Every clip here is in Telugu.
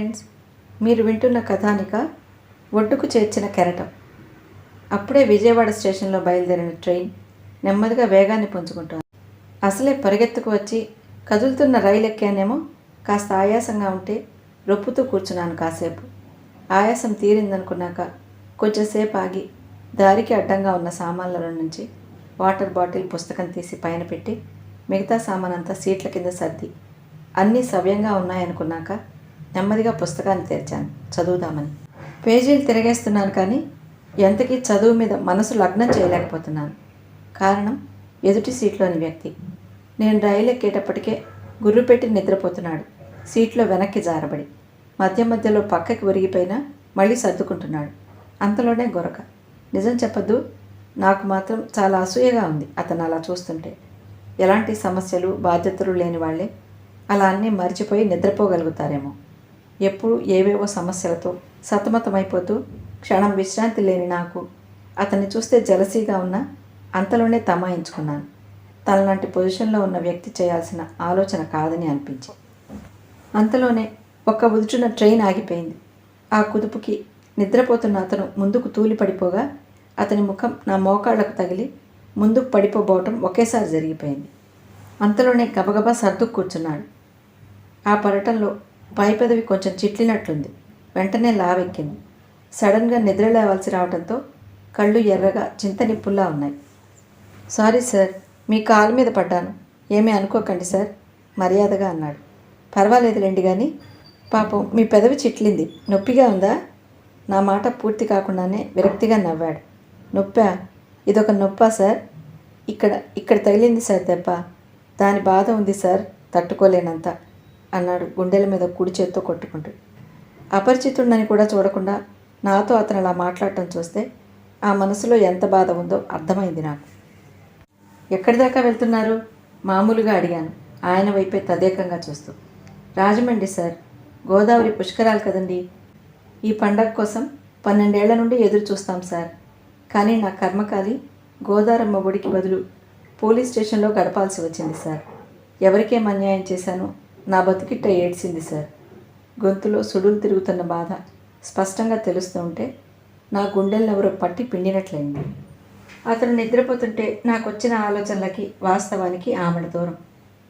ఫ్రెండ్స్ మీరు వింటున్న కథానిక ఒడ్డుకు చేర్చిన కెరటం. అప్పుడే విజయవాడ స్టేషన్లో బయలుదేరిన ట్రైన్ నెమ్మదిగా వేగాన్ని పుంజుకుంటోంది. అసలే పరిగెత్తుకు వచ్చి కదులుతున్న రైలు ఎక్కానేమో కాస్త ఆయాసంగా ఉంటే రొప్పుతూ కూర్చున్నాను కాసేపు. ఆయాసం తీరిందనుకున్నాక కొంచెంసేపు ఆగి దారికి అడ్డంగా ఉన్న సామాన్లలో నుంచి వాటర్ బాటిల్ పుస్తకం తీసి పైన పెట్టి మిగతా సామానంతా సీట్ల కింద సర్ది అన్నీ సవ్యంగా ఉన్నాయనుకున్నాక నెమ్మదిగా పుస్తకాన్ని తెరిచాను. చదువుదామని. పేజీలు తిరగేస్తున్నాను కానీ ఎంతకీ చదువు మీద మనసు లగ్నం చేయలేకపోతున్నాను. కారణం ఎదుటి సీట్లోని వ్యక్తి. నేను రైలు ఎక్కేటప్పటికే గుర్రు పెట్టి నిద్రపోతున్నాడు. సీట్లో వెనక్కి జారబడి. మధ్య మధ్యలో పక్కకి ఒరిగిపోయినా మళ్ళీ సర్దుకుంటున్నాడు. అంతలోనే గొరక. నిజం చెప్పద్దు నాకు మాత్రం చాలా అసూయగా ఉంది అతను అలా చూస్తుంటే. ఎలాంటి సమస్యలు బాధ్యతలు లేని వాళ్ళే. అలా అన్నీ మర్చిపోయి నిద్రపోగలుగుతారేమో. ఎప్పుడు ఏవేవో సమస్యలతో సతమతమైపోతూ క్షణం విశ్రాంతి లేని నాకు అతన్ని చూస్తే జలసీగా ఉన్న అంతలోనే తమాయించుకున్నాను. తనలాంటి పొజిషన్లో ఉన్న వ్యక్తి చేయాల్సిన ఆలోచన కాదని అనిపించి అంతలోనే ఒక్క ఉదుచున్న ట్రైన్ ఆగిపోయింది. ఆ కుదుపుకి నిద్రపోతున్న అతను ముందుకు తూలి పడిపోగా అతని ముఖం నా మోకాళ్ళకు తగిలి ముందుకు పడిపోబోవటం ఒకేసారి జరిగిపోయింది. అంతలోనే గబగబా సర్దుకు కూర్చున్నాడు. ఆ పర్యటనలో పైపెదవి కొంచెం చిట్లినట్లుంది. వెంటనే లావెక్కింది. సడన్గా నిద్ర లేవాల్సి రావడంతో కళ్ళు ఎర్రగా చింతనిప్పుల్లా ఉన్నాయి. సారీ సార్ మీ కాలు మీద పడ్డాను. ఏమీ అనుకోకండి సార్ మర్యాదగా అన్నాడు. పర్వాలేదులేండి కానీ పాపం మీ పెదవి చిట్లింది. నొప్పిగా ఉందా? నా మాట పూర్తి కాకుండానే విరక్తిగా నవ్వాడు. నొప్పా? ఇదొక నొప్పా సార్? ఇక్కడ ఇక్కడ తగిలింది సార్ దెబ్బ. దాని బాధ ఉంది సార్ తట్టుకోలేనంత. అన్నాడు గుండెల మీద కుడి చేత్తో కొట్టుకుంటూ. అపరిచితుడని కూడా చూడకుండా నాతో అతను అలా మాట్లాడటం చూస్తే ఆ మనసులో ఎంత బాధ ఉందో అర్థమైంది నాకు. ఎక్కడి దాకా వెళ్తున్నారు? మామూలుగా అడిగాను. ఆయన వైపే తదేకంగా చూస్తూ. రాజమండ్రి సార్ గోదావరి పుష్కరాలు కదండి. ఈ పండగ కోసం పన్నెండేళ్ళ నుండి ఎదురు చూస్తాం సార్. కానీ నా కర్మకాలి గోదారమ్మ గుడికి బదులు పోలీస్ స్టేషన్లో గడపాల్సి వచ్చింది సార్. ఎవరికేం అన్యాయం చేశానో నా బతికిట్ట ఏడ్చింది సార్. గొంతులో సుడులు తిరుగుతున్న బాధ స్పష్టంగా తెలుస్తూ ఉంటే నా గుండెలను ఎవరో పట్టి పిండినట్లయింది. అతను నిద్రపోతుంటే నాకు వచ్చిన ఆలోచనలకి వాస్తవానికి ఆమెడ దూరం.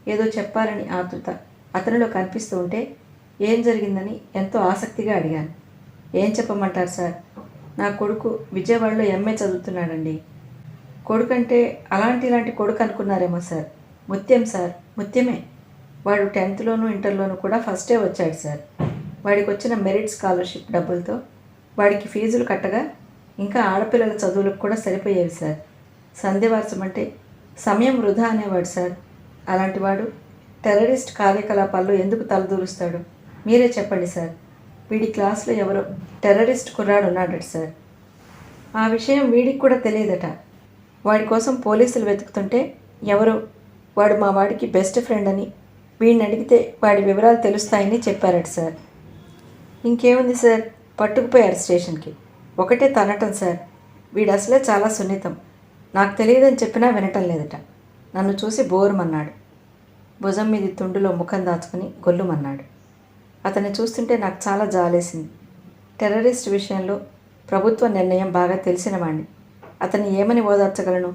ఏదో చెప్పాలని ఆతృత అతనిలో కనిపిస్తూ ఉంటే ఏం జరిగిందని ఎంతో ఆసక్తిగా అడిగాను. ఏం చెప్పమంటారు సార్? నా కొడుకు విజయవాడలో ఎంఏ చదువుతున్నాడండి. కొడుకంటే అలాంటి ఇలాంటి కొడుకు అనుకున్నారేమో సార్. ముత్యం సార్. ముత్యమే. వాడు టెన్త్లోను ఇంటర్లోనూ కూడా ఫస్టే వచ్చాడు సార్. వాడికి వచ్చిన మెరిట్ స్కాలర్షిప్ డబ్బులతో వాడికి ఫీజులు కట్టగా ఇంకా ఆడపిల్లల చదువులకు కూడా సరిపోయేవి సార్. సంధ్యవాసం అంటే సమయం వృధా అనేవాడు సార్. అలాంటి వాడు టెర్రరిస్ట్ కార్యకలాపాల్లో ఎందుకు తలదూరుస్తాడు? మీరే చెప్పండి సార్. వీడి క్లాస్లో ఎవరో టెర్రరిస్ట్ కుర్రాడు ఉన్నాడట సార్. ఆ విషయం వీడికి కూడా తెలియదట. వాడి కోసం పోలీసులు వెతుకుతుంటే ఎవరో వాడు మా వాడికి బెస్ట్ ఫ్రెండ్ అని వీడిని అడిగితే వాడి వివరాలు తెలుస్తాయని చెప్పారట సార్. ఇంకేముంది సార్? పట్టుకుపోయారు స్టేషన్కి. ఒకటే తనటం సార్. వీడు అసలే చాలా సున్నితం. నాకు తెలియదని చెప్పినా వినటం లేదట. నన్ను చూసి బోరుమన్నాడు. భుజం మీద తుండులో ముఖం దాచుకుని గొల్లుమన్నాడు. అతన్ని చూస్తుంటే నాకు చాలా జాలేసింది. టెర్రరిస్ట్ విషయంలో ప్రభుత్వ నిర్ణయం బాగా తెలిసిన వాణ్ణి అతన్ని ఏమని ఓదార్చగలను?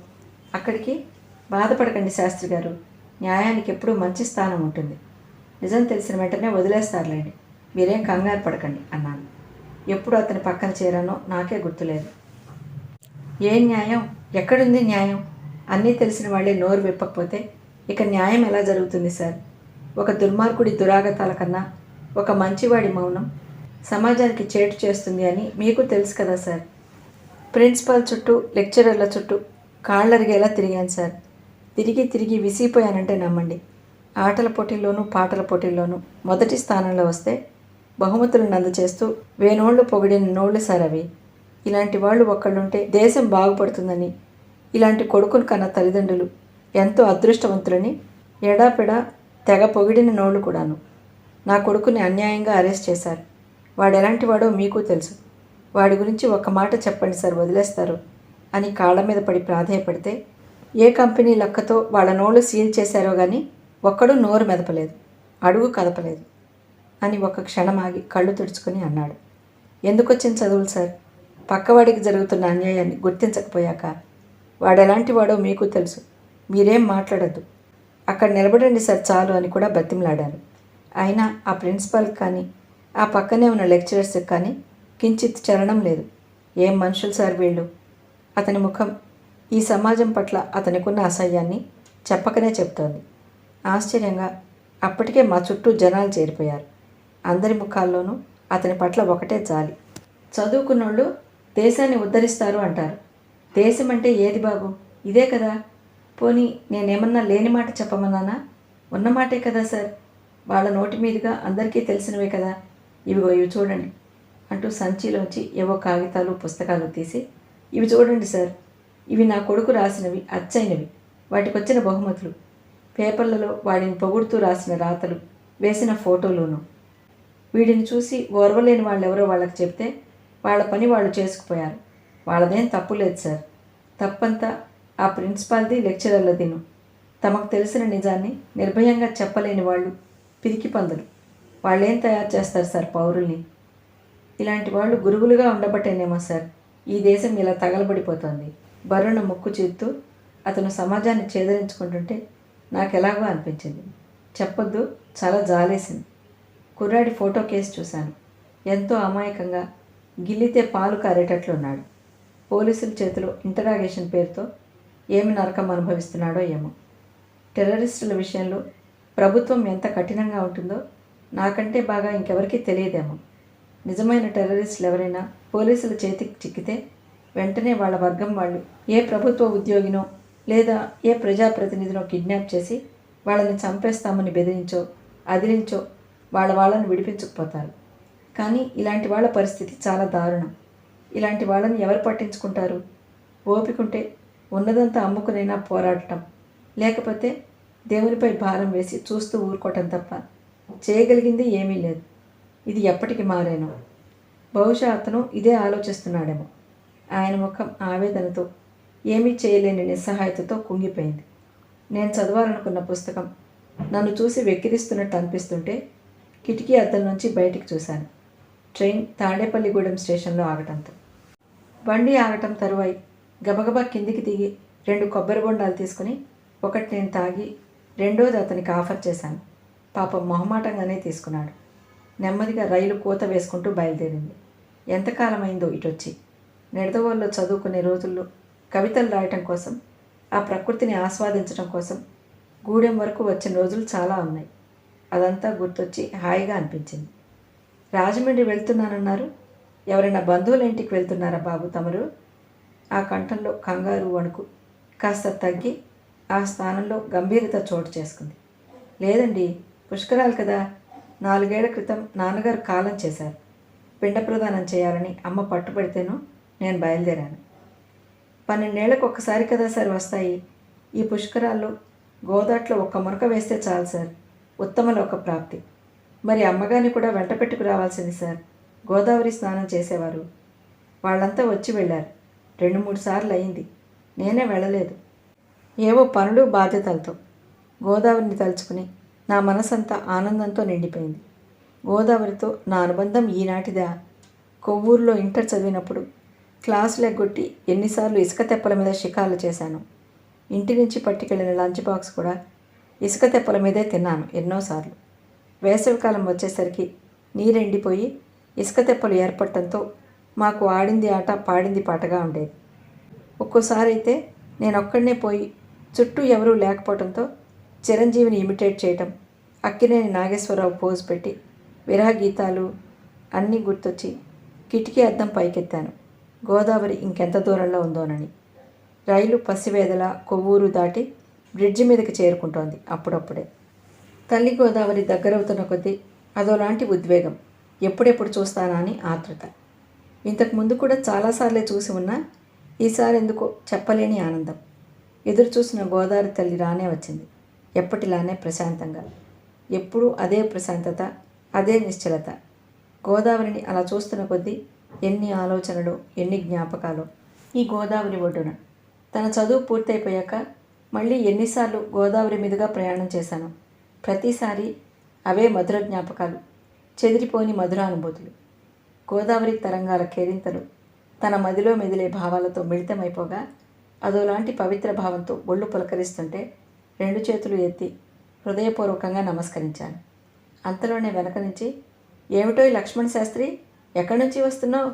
అక్కడికి బాధపడకండి శాస్త్రి గారు. న్యాయానికి ఎప్పుడూ మంచి స్థానం ఉంటుంది. నిజం తెలిసిన వెంటనే వదిలేస్తారులేండి మీరేం కంగారు పడకండి అన్నాను. ఎప్పుడు అతని పక్కన చేరానో నాకే గుర్తులేదు. ఏ న్యాయం? ఎక్కడుంది న్యాయం? అన్నీ తెలిసిన వాళ్ళే నోరు విప్పకపోతే ఇక న్యాయం ఎలా జరుగుతుంది సార్? ఒక దుర్మార్గుడి దురాగతాల కన్నా ఒక మంచివాడి మౌనం సమాజానికి చేటు చేస్తుంది అని మీకు తెలుసు కదా సార్. ప్రిన్సిపాల్ చుట్టూ లెక్చరర్ల చుట్టూ కాళ్ళరిగేలా తిరిగాను సార్. తిరిగి తిరిగి విసిగిపోయానంటే నమ్మండి. ఆటల పోటీల్లోనూ పాటల పోటీల్లోనూ మొదటి స్థానంలో వస్తే బహుమతులను అందచేస్తూ వేనోళ్ళు పొగిడిన నోళ్ళు సార్ అవి. ఇలాంటి వాళ్ళు ఒక్కళ్ళుంటే దేశం బాగుపడుతుందని ఇలాంటి కొడుకును కన్న తల్లిదండ్రులు ఎంతో అదృష్టవంతులని ఎడాపెడా తెగ పొగిడిన నోళ్ళు కూడాను. నా కొడుకుని అన్యాయంగా అరెస్ట్ చేశారు. వాడు ఎలాంటి వాడో మీకు తెలుసు. వాడి గురించి ఒక మాట చెప్పండి సార్ వదిలేస్తారు అని కాళ్ళ మీద పడి ప్రాధేయపడితే ఏ కంపెనీ లెక్కతో వాళ్ళ నోళ్ళు సీల్ చేశారో కానీ ఒక్కడూ నోరు మెదపలేదు అడుగు కదపలేదు అని ఒక క్షణం ఆగి కళ్ళు తుడుచుకుని అన్నాడు. ఎందుకు వచ్చిన చదువులు సార్? పక్కవాడికి జరుగుతున్న అన్యాయాన్ని గుర్తించకపోయాక? వాడెలాంటి వాడో మీకు తెలుసు మీరేం మాట్లాడద్దు. అక్కడ నిలబడండి సార్ చాలు అని కూడా బతిమలాడారు. అయినా ఆ ప్రిన్సిపాల్ కానీ ఆ పక్కనే ఉన్న లెక్చరర్స్కి కానీ కించిత్ చలనం లేదు. ఏం మనుషులు సార్ వీళ్ళు? అతని ముఖం ఈ సమాజం పట్ల అతనికున్న అసహ్యాన్ని చెప్పకనే చెప్తోంది. ఆశ్చర్యంగా అప్పటికే మా చుట్టూ జనాలు చేరిపోయారు. అందరి ముఖాల్లోనూ అతని పట్ల ఒకటే జాలి. చదువుకున్నోళ్ళు దేశాన్ని ఉద్ధరిస్తారు అంటారు. దేశం అంటే ఏది బాబు? ఇదే కదా. పోనీ నేనేమన్నా లేని మాట చెప్పమన్నానా? ఉన్న మాటే కదా సార్. వాళ్ళ నోటి మీదుగా అందరికీ తెలిసినవే కదా. ఇవిగో ఇవి చూడండి. అంటూ సంచిలోంచి ఏవో కాగితాలు పుస్తకాలు తీసి ఇవి చూడండి సార్. ఇవి నా కొడుకు రాసినవి అచ్చైనవి. వాటికొచ్చిన బహుమతులు. పేపర్లలో వాడిని పొగుడుతూ రాసిన రాతలు వేసిన ఫోటోలోనూ. వీడిని చూసి ఓర్వలేని వాళ్ళెవరో వాళ్ళకి చెప్తే వాళ్ళ పని వాళ్ళు చేసుకుపోయారు. వాళ్ళదేం తప్పు లేదు సార్. తప్పంతా ఆ ప్రిన్సిపాల్ది లెక్చరర్లదిను తమకు తెలిసిన నిజాన్ని నిర్భయంగా చెప్పలేని వాళ్ళు పిరికి పందులు. వాళ్ళేం తయారు చేస్తారు సార్ పౌరుల్ని? ఇలాంటి వాళ్ళు గురువులుగా ఉండబట్టేనేమో సార్. ఈ దేశం ఇలా తగలబడిపోతోంది. బరుణ ముక్కు చేత్తూ అతను సమాజాన్ని చేదరించుకుంటుంటే నాకు ఎలాగో అనిపించింది. చెప్పొద్దు చాలా జాలేసింది. కుర్రాడి ఫోటో కేసు చూశాను. ఎంతో అమాయకంగా గిల్లితే పాలు కారేటట్లు ఉన్నాడు. పోలీసుల చేతిలో ఇంటరాగేషన్ పేరుతో ఏమి నరకం అనుభవిస్తున్నాడో ఏమో. టెర్రరిస్టుల విషయంలో ప్రభుత్వం ఎంత కఠినంగా ఉంటుందో నాకంటే బాగా ఇంకెవరికీ తెలియదేమో. నిజమైన టెర్రరిస్టులు ఎవరైనా పోలీసుల చేతికి చిక్కితే వెంటనే వాళ్ళ వర్గం వాళ్ళు ఏ ప్రభుత్వ ఉద్యోగినో లేదా ఏ ప్రజాప్రతినిధినో కిడ్నాప్ చేసి వాళ్ళని చంపేస్తామని బెదిరించో అదిరించో వాళ్ళ వాళ్ళని విడిపించకపోతారు. కానీ ఇలాంటి వాళ్ళ పరిస్థితి చాలా దారుణం. ఇలాంటి వాళ్ళని ఎవరు పట్టించుకుంటారు? ఓపికంటే ఉన్నదంతా అమ్ముకునైనా పోరాడటం లేకపోతే దేవునిపై భారం వేసి చూస్తూ ఊరుకోవటం తప్ప చేయగలిగింది ఏమీ లేదు. ఇది ఎప్పటికి మారేను. బహుశా అతను ఇదే ఆలోచిస్తున్నాడేమో. ఆయన ముఖం ఆవేదనతో ఏమీ చేయలేని నిస్సహాయతతో కుంగిపోయింది. నేను చదవాలనుకున్న పుస్తకం నన్ను చూసి వెక్కిరిస్తున్నట్టు అనిపిస్తుంటే కిటికీ అద్దం నుంచి బయటికి చూశాను. ట్రైన్ తాడేపల్లిగూడెం స్టేషన్లో ఆగటంతో. బండి ఆగటం తరువాయి గబగబా కిందికి దిగి రెండు కొబ్బరి బొండాలు తీసుకుని ఒకటి నేను తాగి రెండోది అతనికి ఆఫర్ చేశాను. పాపం మొహమాటంగానే తీసుకున్నాడు. నెమ్మదిగా రైలు కూత వేసుకుంటూ బయలుదేరింది. ఎంతకాలమైందో ఇటొచ్చి. నిడదవోల్లో చదువుకునే రోజుల్లో కవితలు రాయటం కోసం ఆ ప్రకృతిని ఆస్వాదించడం కోసం గూడెం వరకు వచ్చిన రోజులు చాలా ఉన్నాయి. అదంతా గుర్తొచ్చి హాయిగా అనిపించింది. రాజమండ్రి వెళ్తున్నానన్నారు. ఎవరైనా బంధువుల ఇంటికి వెళ్తున్నారా బాబు తమరు? ఆ కంఠంలో కంగారు వణుకు కాస్త తగ్గి ఆ స్థానంలో గంభీరత చోటు చేసుకుంది. లేదండి పుష్కరాలు కదా. నాలుగేళ్ళ క్రితం నాన్నగారు కాలం చేశారు. పిండ ప్రదానం చేయాలని అమ్మ పట్టుబడితేనూ నేను బయలుదేరాను. పన్నెండేళ్ళకు ఒక్కసారి కదా సార్ వస్తాయి? ఈ పుష్కరాల్లో గోదాట్లో ఒక్క మురక వేస్తే చాలు సార్. ఉత్తమ లోక ప్రాప్తి. మరి అమ్మగారిని కూడా వెంట పెట్టుకు రావాల్సింది సార్. గోదావరి స్నానం చేసేవారు. వాళ్ళంతా వచ్చి వెళ్ళారు. రెండు మూడు సార్లు అయింది. నేనే వెళ్ళలేదు. ఏవో పనులు బాధ్యతలతో గోదావరిని తలుచుకుని నా మనసంతా ఆనందంతో నిండిపోయింది. గోదావరితో నా అనుబంధం ఈనాటిదా? కొవ్వూరులో ఇంటర్ చదివినప్పుడు క్లాసులు ఎగ్గొట్టి ఎన్నిసార్లు ఇసుక తెప్పల మీద షికార్లు చేశాను. ఇంటి నుంచి పట్టుకెళ్ళిన లంచ్ బాక్స్ కూడా ఇసుక తెప్పల మీదే తిన్నాను ఎన్నోసార్లు. వేసవికాలం వచ్చేసరికి నీరెండిపోయి ఇసుక తెప్పలు ఏర్పడటంతో మాకు ఆడింది ఆట పాడింది పాటగా ఉండేది. ఒక్కోసారి అయితే నేను ఒక్కడనే పోయి చుట్టూ ఎవరూ లేకపోవడంతో చిరంజీవిని ఇమిటేట్ చేయటం అక్కినేని నాగేశ్వరరావు పోజ్ పెట్టి విరహ గీతాలు అన్నీ గుర్తొచ్చి కిటికీ అద్దం పైకెత్తాను. గోదావరి ఇంకెంత దూరంలో ఉందోనని. రైలు పసివేదల కొవ్వూరు దాటి బ్రిడ్జి మీదకి చేరుకుంటోంది అప్పుడప్పుడే. తల్లి గోదావరి దగ్గరవుతున్న కొద్దీ అదోలాంటి ఉద్వేగం. ఎప్పుడెప్పుడు చూస్తానా అని ఆతృత ఇంతకు ముందు కూడా చాలాసార్లే చూసి ఉన్నా ఈసారి ఎందుకో చెప్పలేని ఆనందం. ఎదురు చూసిన గోదావరి తల్లి రానే వచ్చింది. ఎప్పటిలానే ప్రశాంతంగా. ఎప్పుడూ అదే ప్రశాంతత అదే నిశ్చలత. గోదావరిని అలా చూస్తున్న కొద్దీ ఎన్ని ఆలోచనలు ఎన్ని జ్ఞాపకాలు. ఈ గోదావరి ఒడ్డున. తన చదువు పూర్తయిపోయాక మళ్ళీ ఎన్నిసార్లు గోదావరి మీదుగా ప్రయాణం చేశాను. ప్రతిసారి అవే మధుర జ్ఞాపకాలు చెదిరిపోని మధురానుభూతులు గోదావరి తరంగాల కేరింతలు తన మదిలో మెదిలే భావాలతో మిళితమైపోగా అదోలాంటి పవిత్ర భావంతో ఒళ్ళు పులకరిస్తుంటే రెండు చేతులు ఎత్తి హృదయపూర్వకంగా నమస్కరించాను. అంతలోనే వెనక నుంచి ఏమిటో లక్ష్మణ్ శాస్త్రి? ఎక్కడి నుంచి వస్తున్నావు?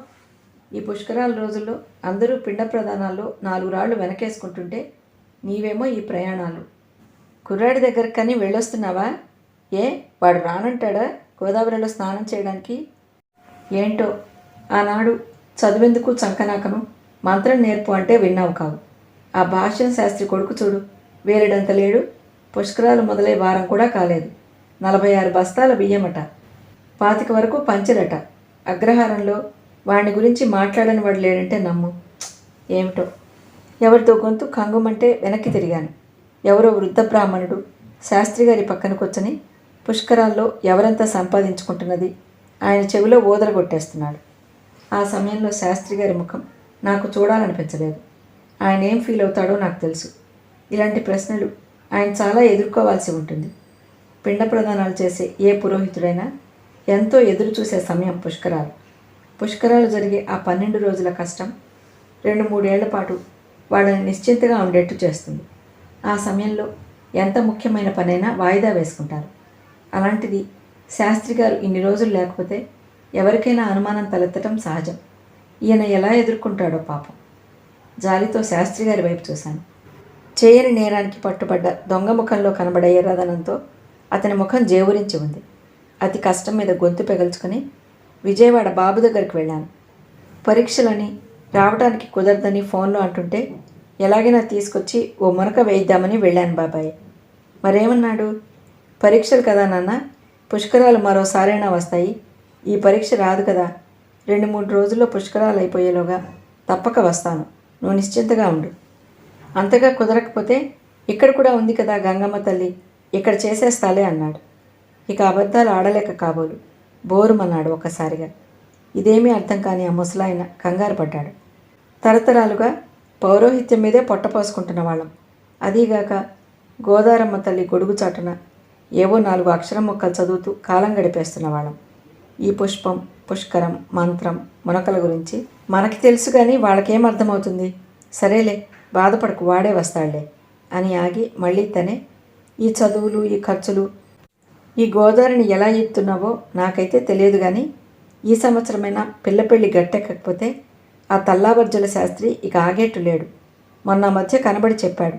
ఈ పుష్కరాల రోజుల్లో అందరూ పిండ ప్రధానాల్లో నాలుగు రాళ్ళు వెనకేసుకుంటుంటే నీవేమో ఈ ప్రయాణాలు. కుర్రాడి దగ్గరికి కానీ వెళ్ళొస్తున్నావా? ఏ? వాడు రానంటాడా? గోదావరిలో స్నానం చేయడానికి? ఏంటో? ఆనాడు చదివేందుకు చంకనాకను? మంత్రం నేర్పు అంటే విన్నావు కావు. ఆ భాష్యం శాస్త్రి కొడుకు చూడు వేరేడంత లేడు. పుష్కరాలు మొదలై వారం కూడా కాలేదు. నలభై ఆరు బస్తాల బియ్యమట. పాతిక వరకు పంచరట. అగ్రహారంలో వాడిని గురించి మాట్లాడని వాడు లేడంటే నమ్ము. ఏమిటో? ఎవరితో గొంతు కంగుమంటే వెనక్కి తిరిగాను. ఎవరో వృద్ధ బ్రాహ్మణుడు శాస్త్రి గారి పక్కన కూర్చొని పుష్కరాల్లో ఎవరంతా సంపాదించుకుంటున్నది ఆయన చెవిలో ఊదరగొట్టేస్తున్నాడు ఆ సమయంలో శాస్త్రి గారి ముఖం నాకు చూడాలనిపించలేదు. ఆయన ఏం ఫీల్ అవుతాడో నాకు తెలుసు. ఇలాంటి ప్రశ్నలు ఆయన చాలా ఎదుర్కోవాల్సి ఉంటుంది. పిండ ప్రదానాలు చేసే ఏ పురోహితుడైనా ఎంతో ఎదురు చూసే సమయం పుష్కరాలు. పుష్కరాలు జరిగే ఆ పన్నెండు రోజుల కష్టం రెండు మూడేళ్ళ పాటు వాళ్ళని నిశ్చింతగా ఉండేట్టు చేస్తుంది. ఆ సమయంలో ఎంత ముఖ్యమైన పనైనా వాయిదా వేసుకుంటారు. అలాంటిది శాస్త్రి గారు ఇన్ని రోజులు లేకపోతే ఎవరికైనా అనుమానం తలెత్తటం సహజం. ఈయన ఎలా ఎదుర్కొంటాడో పాపం. జాలితో శాస్త్రి గారి వైపు చూశాను. చేయని నేరానికి పట్టుబడ్డ దొంగ ముఖంలో కనబడే ఎర్రదనంతో అతని ముఖం జేవురించి ఉంది. అతి కష్టం మీద గొంతు పెగల్చుకొని విజయవాడ బాబు దగ్గరికి వెళ్ళాను. పరీక్షలని రావడానికి కుదరదని ఫోన్లో అంటుంటే ఎలాగైనా తీసుకొచ్చి ఓ మునక వేయిద్దామని వెళ్ళాను బాబాయ్. మరేమన్నాడు? పరీక్షలు కదా నాన్న పుష్కరాలు మరోసారైనా వస్తాయి. ఈ పరీక్ష రాదు కదా. రెండు మూడు రోజుల్లో పుష్కరాలు అయిపోయేలోగా తప్పక వస్తాను. నువ్వు నిశ్చింతగా ఉండు. అంతగా కుదరకపోతే ఇక్కడ కూడా ఉంది కదా గంగమ్మ తల్లి ఇక్కడ చేసేస్తాలే అన్నాడు. ఇక అబద్ధాలు ఆడలేక కాబోలు. బోరుమన్నాడు ఒక్కసారిగా. ఇదేమీ అర్థం కాని ఆ ముసలాయన కంగారు పడ్డాడు. తరతరాలుగా పౌరోహిత్యం మీదే పొట్టపోసుకుంటున్న వాళ్ళం. అదీగాక గోదారమ్మ తల్లి గొడుగు చాటున ఏవో నాలుగు అక్షరం మొక్కలు చదువుతూ కాలం గడిపేస్తున్న వాళ్ళం. ఈ పుష్పం పుష్కరం మంత్రం మునకల గురించి మనకి తెలుసు కానీ వాళ్ళకేం అర్థమవుతుంది? సరేలే బాధపడకు వాడే వస్తాడులే అని ఆగి మళ్ళీ తనే ఈ చదువులు ఈ ఖర్చులు ఈ గోదావరిని ఎలా ఎత్తున్నావో నాకైతే తెలియదు కానీ ఈ సంవత్సరమైనా పిల్ల పెళ్ళి గట్టెక్కకపోతే ఆ తల్లాబర్జుల శాస్త్రి ఇక ఆగేట్టు లేడు. మొన్న మధ్య కనబడి చెప్పాడు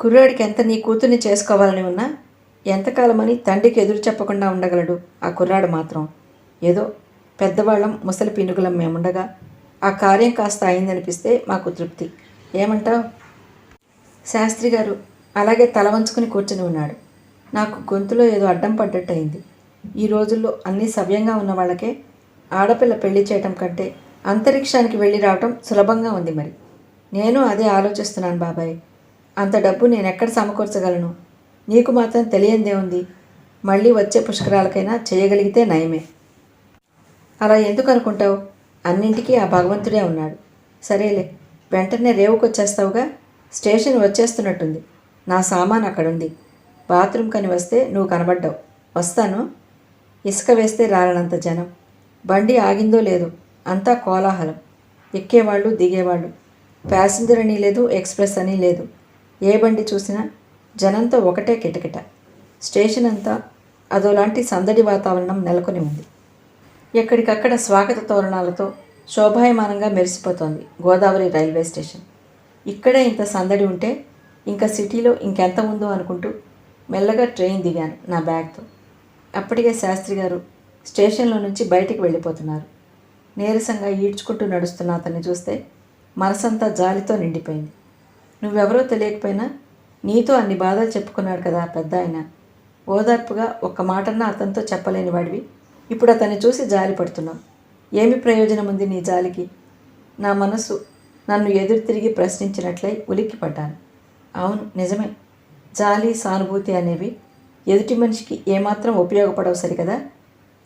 కుర్రాడికి ఎంత నీ కూతుర్ని చేసుకోవాలని ఉన్నా ఎంతకాలమని తండ్రికి ఎదురు చెప్పకుండా ఉండగలడు ఆ కుర్రాడు మాత్రం. ఏదో పెద్దవాళ్ళం ముసలి పినుగులం మేముండగా ఆ కార్యం కాస్త అయిందనిపిస్తే మాకు తృప్తి. ఏమంటావు? శాస్త్రి గారు అలాగే తల వంచుకుని కూర్చుని ఉన్నాడు. నాకు గొంతులో ఏదో అడ్డం పడ్డట్టు అయింది ఈ రోజుల్లో అన్నీ సవ్యంగా ఉన్న వాళ్ళకే ఆడపిల్ల పెళ్ళి చేయటం కంటే అంతరిక్షానికి వెళ్ళి రావటం సులభంగా ఉంది మరి. నేను అదే ఆలోచిస్తున్నాను బాబాయ్. అంత డబ్బు నేను ఎక్కడ సమకూర్చగలను? నీకు మాత్రం తెలియందే ఉంది. మళ్ళీ వచ్చే పుష్కరాలకైనా చేయగలిగితే నయమే. అలా ఎందుకు అనుకుంటావు? అన్నింటికీ ఆ భగవంతుడే ఉన్నాడు. సరేలే వెంటనే రేవుకొచ్చేస్తావుగా? స్టేషన్ వచ్చేస్తున్నట్టుంది. నా సామాన్ అక్కడుంది. బాత్రూమ్ కని వస్తే నువ్వు కనబడ్డావు. వస్తాను. ఇసుక వేస్తే రాలనంత జనం. బండి ఆగిందో లేదో అంతా కోలాహలం. ఎక్కేవాళ్ళు దిగేవాళ్ళు. ప్యాసింజర్ అని లేదు ఎక్స్ప్రెస్ అని లేదు. ఏ బండి చూసినా జనంతో ఒకటే కిటకిట. స్టేషన్ అంతా అదోలాంటి సందడి వాతావరణం నెలకొని ఉంది. ఎక్కడికక్కడ స్వాగత తోరణాలతో శోభాయమానంగా మెరిసిపోతోంది గోదావరి రైల్వే స్టేషన్. ఇక్కడే ఇంత సందడి ఉంటే ఇంకా సిటీలో ఇంకెంత ఉందో అనుకుంటూ మెల్లగా ట్రైన్ దిగాను నా బ్యాగ్తో. అప్పటికే శాస్త్రి గారు స్టేషన్లో నుంచి బయటికి వెళ్ళిపోతున్నారు. నీరసంగా ఈడ్చుకుంటూ నడుస్తున్న అతన్ని చూస్తే మనసంతా జాలితో నిండిపోయింది. నువ్వెవరో తెలియకపోయినా నీతో అన్ని బాధలు చెప్పుకున్నాడు కదా పెద్ద ఆయన. ఓదార్పుగా ఒక్క మాటన్నా అతనితో చెప్పలేని వాడివి. ఇప్పుడు అతన్ని చూసి జాలి పడుతున్నావు. ఏమి ప్రయోజనం ఉంది నీ జాలికి? నా మనసు నన్ను ఎదురు తిరిగి ప్రశ్నించినట్లయి ఉలిక్కిపడ్డాను. అవును నిజమే. జాలి సానుభూతి అనేవి ఎదుటి మనిషికి ఏమాత్రం ఉపయోగపడవు సరికదా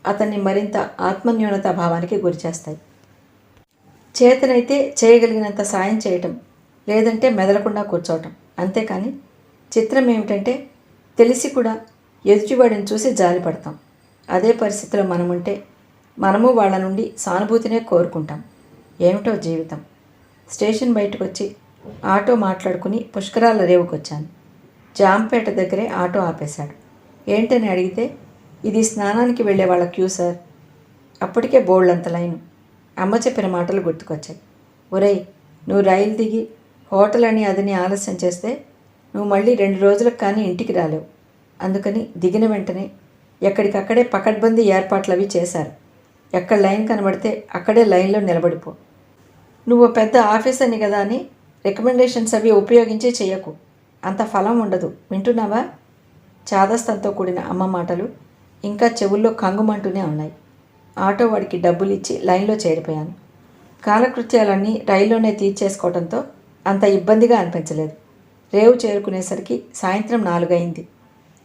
అతన్ని మరింత ఆత్మన్యూనత భావానికి గురిచేస్తాయి. చేతనైతే చేయగలిగినంత సాయం చేయటం లేదంటే మెదలకుండా కూర్చోవటం. అంతేకాని చిత్రం ఏమిటంటే తెలిసి కూడా ఎదుటివాడిని చూసి జాలి పడతాం. అదే పరిస్థితిలో మనముంటే మనము వాళ్ళ నుండి సానుభూతినే కోరుకుంటాం. ఏమిటో జీవితం. స్టేషన్ బయటకు వచ్చి ఆటో మాట్లాడుకుని పుష్కరాల రేవుకొచ్చాను. జాంపేట దగ్గరే ఆటో ఆపేశాడు. ఏంటని అడిగితే ఇది స్నానానికి వెళ్ళే వాళ్ళ క్యూ సార్. అప్పటికే బోల్డంత లైను. అమ్మ చెప్పిన మాటలు గుర్తుకొచ్చాయి. ఒరేయ్ నువ్వు రైలు దిగి హోటల్ అని అదని ఆలస్యం చేస్తే నువ్వు మళ్ళీ రెండు రోజులకు కానీ ఇంటికి రాలేవు. అందుకని దిగిన వెంటనే ఎక్కడికక్కడే పకడ్బందీ ఏర్పాట్లు అవి చేశారు. ఎక్కడ లైన్ కనబడితే అక్కడే లైన్లో నిలబడిపో. నువ్వు పెద్ద ఆఫీసర్ని కదా అని రికమెండేషన్స్ అవి ఉపయోగించి చేయకు అంత ఫలం ఉండదు. వింటున్నావా? చాదస్తంతో కూడిన అమ్మ మాటలు ఇంకా చెవుల్లో కంగుమంటూనే ఉన్నాయి. ఆటో వాడికి డబ్బులు ఇచ్చి లైన్లో చేరిపోయాను. కాలకృత్యాలన్నీ రైల్లోనే తీర్చేసుకోవడంతో అంత ఇబ్బందిగా అనిపించలేదు. రేవు చేరుకునేసరికి సాయంత్రం నాలుగైంది.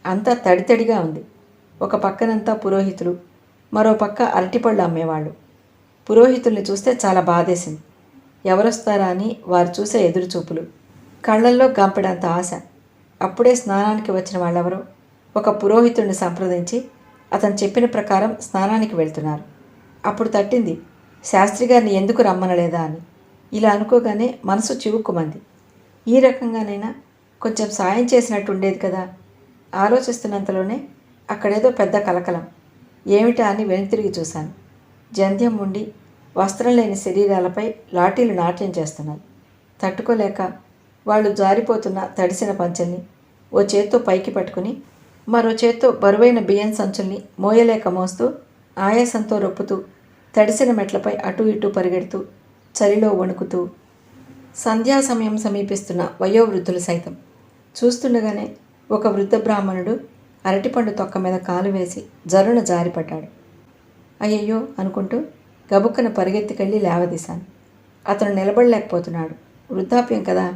అంతా తడితడిగా ఉంది. ఒక పక్కనంతా పురోహితులు మరో పక్క అరటిపళ్ళు అమ్మేవాళ్ళు. పురోహితుల్ని చూస్తే చాలా బాధేసింది. ఎవరొస్తారా అని వారు చూసే ఎదురుచూపులు. కళ్ళల్లో గంపడంత ఆశ. అప్పుడే స్నానానికి వచ్చిన వాళ్ళెవరో ఒక పురోహితుడిని సంప్రదించి అతను చెప్పిన ప్రకారం స్నానానికి వెళ్తున్నారు. అప్పుడు తట్టింది శాస్త్రి గారిని ఎందుకు రమ్మనలేదా? అని. ఇలా అనుకోగానే మనసు చివుక్కుమంది. ఈ రకంగానైనా కొంచెం సాయం చేసినట్టు ఉండేది కదా? ఆలోచిస్తున్నంతలోనే అక్కడేదో పెద్ద కలకలం. ఏమిటా? అని వెనుతిరిగి చూశాను. జంధ్యం ఉండి వస్త్రం లేని శరీరాలపై లాఠీలు నాట్యం చేస్తున్నాయి. తట్టుకోలేక వాళ్ళు జారిపోతున్న తడిసిన పంచెల్ని ఓ చేత్తో పైకి పట్టుకుని మరో చేత్తో బరువైన బియ్యం సంచుల్ని మోయలేక మోస్తూ ఆయాసంతో రొప్పుతూ తడిసిన మెట్లపై అటు ఇటు పరిగెడుతూ చలిలో వణుకుతూ సంధ్యా సమయం సమీపిస్తున్న వయోవృద్ధులు సైతం. చూస్తుండగానే ఒక వృద్ధ బ్రాహ్మణుడు అరటిపండు తొక్క మీద కాలు వేసి జరున జారిపడ్డాడు. అయ్యయ్యో అనుకుంటూ గబుక్కన పరిగెత్తికెళ్ళి లేవదీశాను. అతను నిలబడలేకపోతున్నాడు. వృద్ధాప్యం కదా.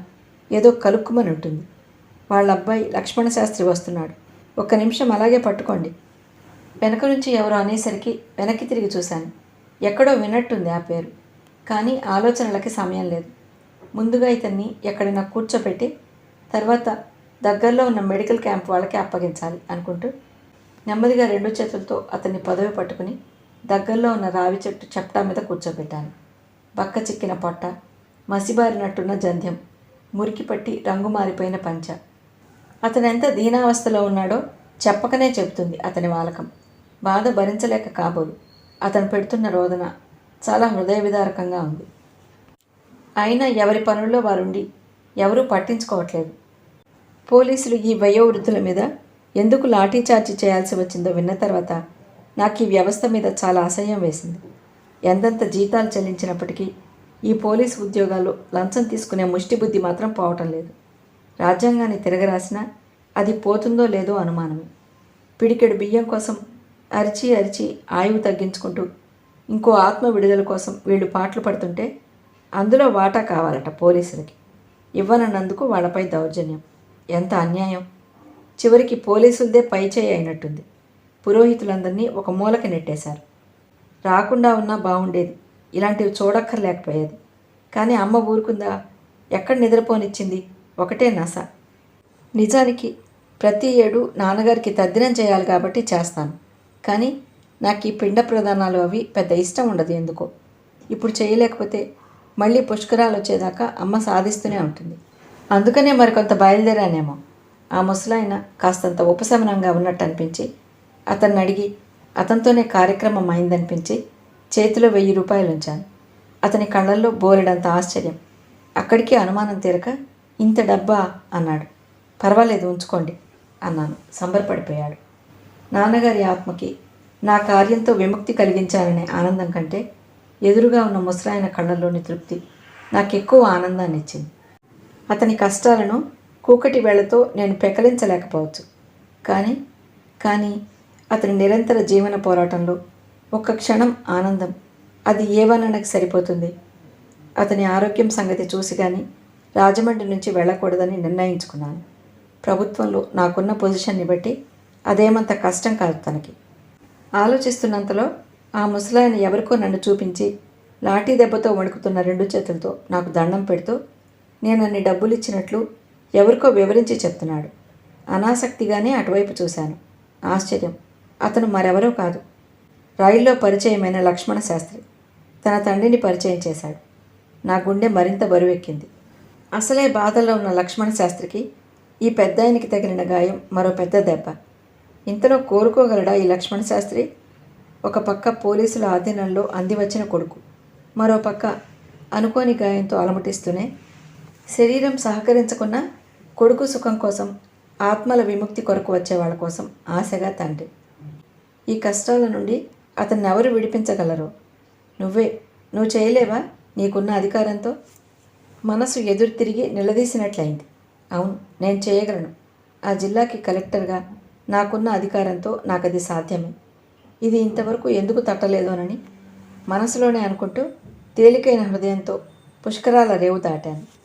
ఏదో కలుక్కుమని ఉంటుంది. వాళ్ళ అబ్బాయి లక్ష్మణ శాస్త్రి వస్తున్నాడు. ఒక్క నిమిషం అలాగే పట్టుకోండి. వెనక నుంచి ఎవరో అనేసరికి వెనక్కి తిరిగి చూశాను. ఎక్కడో విన్నట్టుంది ఆ పేరు. కానీ ఆలోచనలకి సమయం లేదు. ముందుగా ఇతన్ని ఎక్కడైనా కూర్చోపెట్టి తర్వాత దగ్గరలో ఉన్న మెడికల్ క్యాంప్ వాళ్ళకి అప్పగించాలి అనుకుంటూ నెమ్మదిగా రెండు చేతులతో అతన్ని పదవి పట్టుకుని దగ్గరలో ఉన్న రావి చెట్టు చెప్టా మీద కూర్చోబెట్టాను. బక్క చిక్కిన పొట్ట మసిబారినట్టున్న జంధ్యం. మురికి పట్టి రంగు మారిపోయిన పంచ. అతనెంత దీనావస్థలో ఉన్నాడో చెప్పకనే చెబుతుంది అతని వాలకం. బాధ భరించలేక కాబోదు. అతను పెడుతున్న రోదన చాలా హృదయ విదారకంగా ఉంది. అయినా ఎవరి పనుల్లో వారుండి ఎవరూ పట్టించుకోవట్లేదు. పోలీసులు ఈ వయోవృద్ధుల మీద ఎందుకు లాఠీచార్జీ చేయాల్సి వచ్చిందో విన్న తర్వాత నాకు ఈ వ్యవస్థ మీద చాలా అసహ్యం వేసింది. ఎంతెంత జీతాలు చెల్లించినప్పటికీ ఈ పోలీసు ఉద్యోగాలు లంచం తీసుకునే ముష్టి బుద్ధి మాత్రం పోవటం లేదు. రాజ్యాంగాన్ని తిరగరాసినా అది పోతుందో లేదో అనుమానమే. పిడికెడు బియ్యం కోసం అరిచి అరిచి ఆయువు తగ్గించుకుంటూ ఇంకో ఆత్మ విడుదల కోసం వీళ్ళు పాటలు పడుతుంటే అందులో వాటా కావాలట పోలీసులకి. ఇవ్వనన్నందుకు వాళ్ళపై దౌర్జన్యం. ఎంత అన్యాయం. చివరికి పోలీసులదే పైచేయి అయినట్టుంది. పురోహితులందరినీ ఒక మూలకి నెట్టేశారు. రాకుండా ఉన్నా బాగుండేది ఇలాంటివి చూడక్కర్లేకపోయేది. కానీ అమ్మ ఊరుకుందా? ఎక్కడ నిద్రపోనిచ్చింది? ఒకటే నస. నిజానికి ప్రతి ఏడు నాన్నగారికి తద్దినం చేయాలి కాబట్టి చేస్తాను. కానీ నాకు ఈ పిండ ప్రధానాలు అవి పెద్ద ఇష్టం ఉండదు ఎందుకో. ఇప్పుడు చేయలేకపోతే మళ్ళీ పుష్కరాలు వచ్చేదాకా అమ్మ సాధిస్తూనే ఉంటుంది. అందుకనే మరికొంత బయలుదేరానేమో. ఆ ముసలాయన కాస్తంత ఉపశమనంగా ఉన్నట్టు అనిపించి అతన్ని అడిగి అతనితోనే కార్యక్రమం అయిందనిపించి చేతిలో వెయ్యి రూపాయలు ఉంచాను అతని కళ్ళల్లో బోలెడంత ఆశ్చర్యం. అక్కడికి అనుమానం తీరక ఇంత డబ్బా అన్నాడు. పర్వాలేదు ఉంచుకోండి అన్నాను. సంబరపడిపోయాడు. నాన్నగారి ఆత్మకి నా కార్యంతో విముక్తి కలిగించాలనే ఆనందం కంటే ఎదురుగా ఉన్న ముసలాయన కళ్ళల్లోని తృప్తి నాకెక్కువ ఆనందాన్ని ఇచ్చింది అతని కష్టాలను కూకటి వేళ్ళతో నేను పెకలించలేకపోవచ్చు. కానీ కానీ అతని నిరంతర జీవన పోరాటంలో ఒక్క క్షణం ఆనందం. అది ఏ సరిపోతుంది. అతని ఆరోగ్యం సంగతి చూసి కానీ రాజమండ్రి నుంచి వెళ్ళకూడదని నిర్ణయించుకున్నాను. ప్రభుత్వంలో నాకున్న పొజిషన్ని బట్టి అదేమంత కష్టం కాదు తనకి. ఆలోచిస్తున్నంతలో ఆ ముసలాయన ఎవరికో నన్ను చూపించి లాఠీ దెబ్బతో వణుకుతున్న రెండు చేతులతో నాకు దండం పెడుతూ నేను అన్ని డబ్బులు ఇచ్చినట్లు ఎవరికో వివరించి చెప్తున్నాడు. అనాసక్తిగానే అటువైపు చూశాను. ఆశ్చర్యం. అతను మరెవరో కాదు. రైల్లో పరిచయమైన లక్ష్మణ శాస్త్రి. తన తండ్రిని పరిచయం చేశాడు. నా గుండె మరింత బరువెక్కింది. అసలే బాధలో ఉన్న లక్ష్మణ శాస్త్రికి ఈ పెద్దాయనికి తగిలిన గాయం మరో పెద్ద దెబ్బ. ఇంతలో కోరుకోగలడా ఈ లక్ష్మణ శాస్త్రి? ఒక పక్క పోలీసుల ఆధీనంలో అందివచ్చిన కొడుకు. మరో పక్క అనుకోని గాయంతో అలమటిస్తూనే శరీరం సహకరించకున్న కొడుకు సుఖం కోసం ఆత్మల విముక్తి కొరకు వచ్చే వాళ్ళ కోసం ఆశగా తండ్రి. ఈ కష్టాల నుండి అతన్ని ఎవరు విడిపించగలరు? నువ్వే. నువ్వు చేయలేవా నీకున్న అధికారంతో? మనసు ఎదురు తిరిగి నిలదీసినట్లయింది. అవును నేను చేయగలను. ఆ జిల్లాకి కలెక్టర్గా నాకున్న అధికారంతో నాకు అది సాధ్యమే. ఇది ఇంతవరకు ఎందుకు తట్టలేదోనని మనసులోనే అనుకుంటూ తేలికైన హృదయంతో పుష్కరాల రేవు దాటాను.